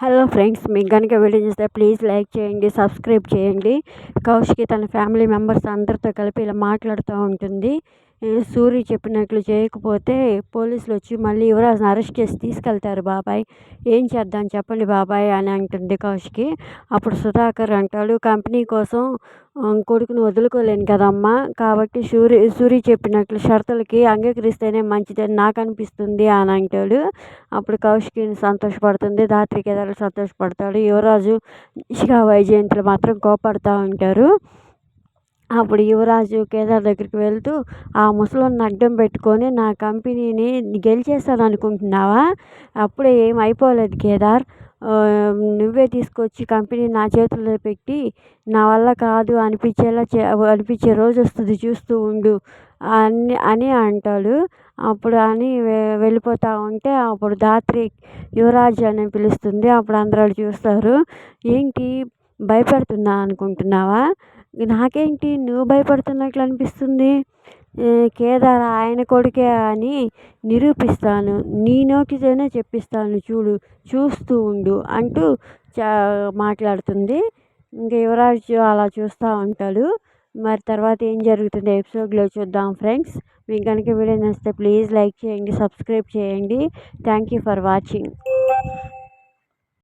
Hello friends మీకు కనుక video చూస్తే ప్లీజ్ లైక్ చేయండి సబ్స్క్రైబ్ చేయండి. కౌశికి తన ఫ్యామిలీ మెంబర్స్ అందరితో కలిపి ఇలా మాట్లాడుతూ ఉంటుంది. సూరి చెప్పినట్లు చేయకపోతే పోలీసులు వచ్చి మళ్ళీ యువరాజ్ని అరెస్ట్ చేసి తీసుకెళ్తారు బాబాయ్. ఏం చేద్దాం చెప్పండి బాబాయ్ అని అంటుంది కౌశికి. అప్పుడు సుధాకర్ అంటాడు కంపెనీ కోసం కొడుకుని వదులుకోలేను కదమ్మా. కాబట్టి సూరి సూరి చెప్పినట్లు షరతులకి అంగీకరిస్తేనే మంచిదని నాకు అనిపిస్తుంది అని అంటాడు. అప్పుడు కౌశికి సంతోషపడుతుంది ధాత్రికేదాలు సంతోషపడతాడు. యువరాజు ఇషికా వైజయంతులు మాత్రం కోపడుతూ ఉంటారు అప్పుడు యువరాజు కేదార్ దగ్గరికి వెళ్తూ ఆ ముసలోడిని అడ్డం పెట్టుకొని నా కంపెనీని గెలిచేస్తాను అనుకుంటున్నావా? అప్పుడే ఏం అయిపోలేదు కేదార్ నువ్వే తీసుకొచ్చి కంపెనీ నా చేతుల్లో పెట్టి నా వల్ల కాదు అనిపించేలా చే అనిపించే రోజు వస్తుంది చూస్తూ ఉండు అని అని అంటాడు. అప్పుడు అని వెళ్ళిపోతూ ఉంటే అప్పుడు ధాత్రి యువరాజ్ అని పిలుస్తుంది. అప్పుడు అందరూ చూస్తారు. ఏంటి? భయపెడుతున్నా అనుకుంటున్నావా? నాకేంటి నువ్వు భయపడుతున్నట్లు అనిపిస్తుంది? కేదార్ ఆయన కొడుకే అని నిరూపిస్తాను. నీ నోటితోనే చెప్పిస్తాను చూడు చూస్తూ ఉండు అంటూ చా మాట్లాడుతుంది. ఇంకా యువరాజు అలా చూస్తూ ఉంటాడు. మరి తర్వాత ఏం జరుగుతుంది ఎపిసోడ్లో చూద్దాం ఫ్రెండ్స్. మీకు కనుక వీడియో నచ్చితే ప్లీజ్ లైక్ చేయండి సబ్స్క్రైబ్ చేయండి. Thank you for watching.